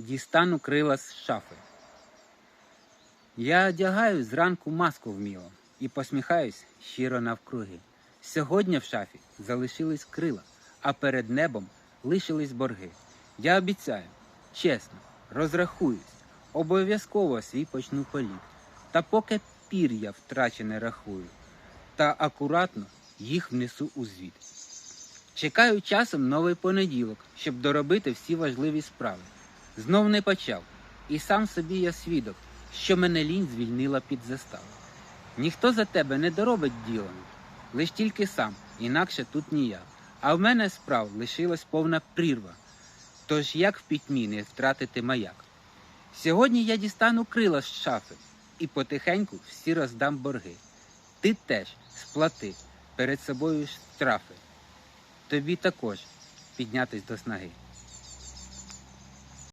Дістану крила з шафи. Я одягаю зранку маску вміло і посміхаюсь щиро навкруги. Сьогодні в шафі залишились крила, а перед небом лишились борги. Я обіцяю, чесно, розрахуюсь, обов'язково свій почну політ. Та поки пір'я втрачене рахую, та акуратно їх внесу у звіт. Чекаю часом новий понеділок, щоб доробити всі важливі справи. Знов не почав, і сам собі я свідок, що мене лінь звільнила під заставу. Ніхто за тебе не доробить ділом, лиш тільки сам, інакше тут ніяк. А в мене справ лишилась повна прірва. Тож як в пітьмі не втратити маяк? Сьогодні я дістану крила з шафи і потихеньку всі роздам борги. Ти теж сплати перед собою штрафи. Тобі також піднятись до снаги.